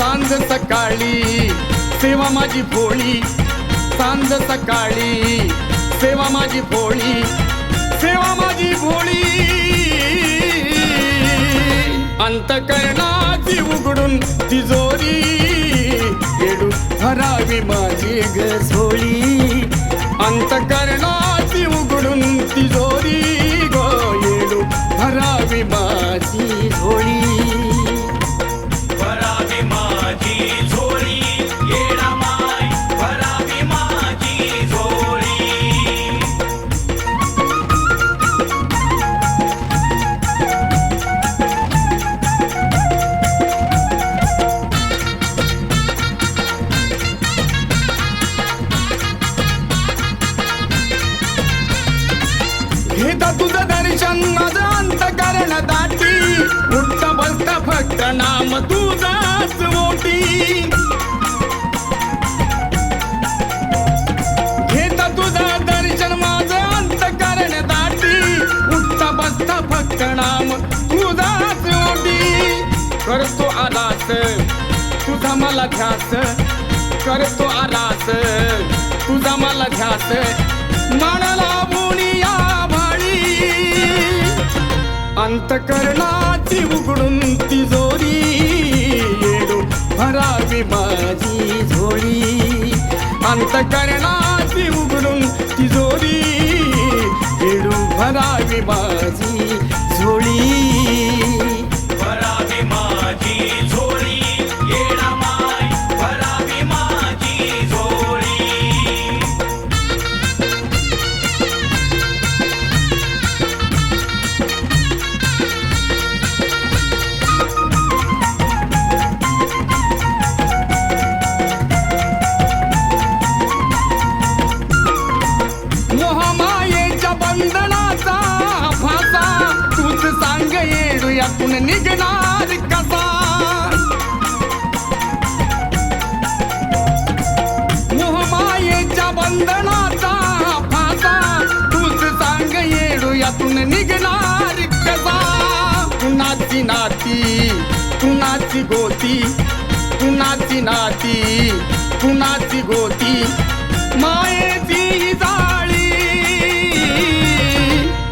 सांज सकाळी सेवा माझी भोळी सांज सकाळी सेवा माझी भोळी सेवा माझी भोळी अंतकरणाची उघडून तिजोरी येडू भरावी माझी गझोळी अंतकर घेता तुझं दर्शन माझं अंतकरण दाटी. उठत बसता फक्त नाम तुझाच मोठी. घेता तुझं दर्शन माझं अंतकरण दाटी. उठत बसता फक्त नाम तुझाच मोठी. करतो आलास तुझा मला ध्यास. करतो आलास तुझा मला ध्यास. अंतकरणाची उघडून तिजोरी येडो भरावी माझी झोळी अंतकरणाची उघडून तिजोरी येडो भरावी माझी झोळी यातून निघणार कसा? मोहमायेच्या बंधनाचा भासा तूच सांग येडू यातून निघणार कसा? कुणाची नाती कुणाची गोती कुणाची नाती कुणाची गोती? मायेची जाळी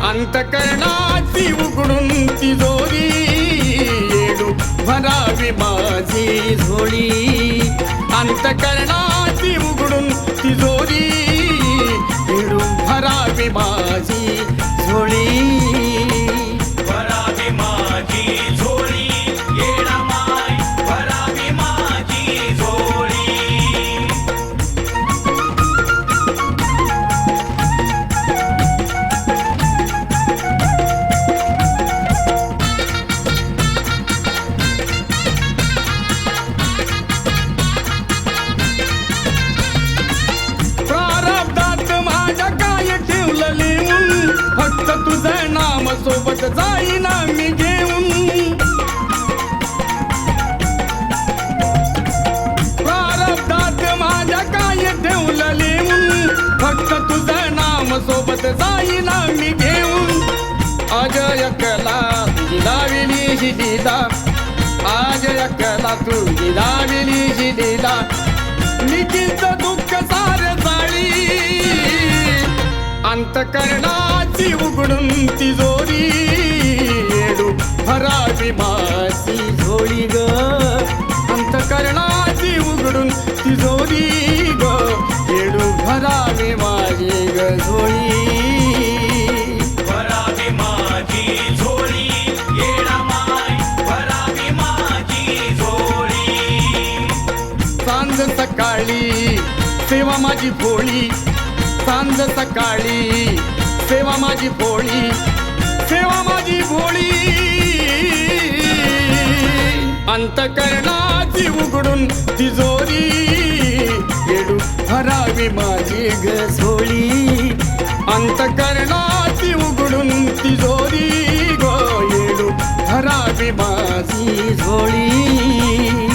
अंतकरणाची माझी तिजोरी येडू भरावी माझी झोळी अंतकरणाची उघडून तिजोरी येडू भरावी माझी सोबत जाईना मी घेऊन. अजय कला तुझी दाविली ही दिदा आज कला तुझी दाविली ही दिदा दुःख सार जाळी. अंतकरणाची उघडून तिजोरी येडू भरावी माझी झोळी ग. अंतकरणाची उघडून तिजोरी ग. येडू भरावी माझी ग झोळी भरावी माझी झोळी. येडा माय भरावी माझी झोळी. सांज सकाळी सेवा माझी भोळी सांज सकाळी सेवा माझी भोळी सेवा माझी भोळी. अंतकरणाची उघडून तिजोरी येडू भरावी ग झोळी. अंतकरणाची उघडून तिजोरी गो येडू भरावी माझी झोळी.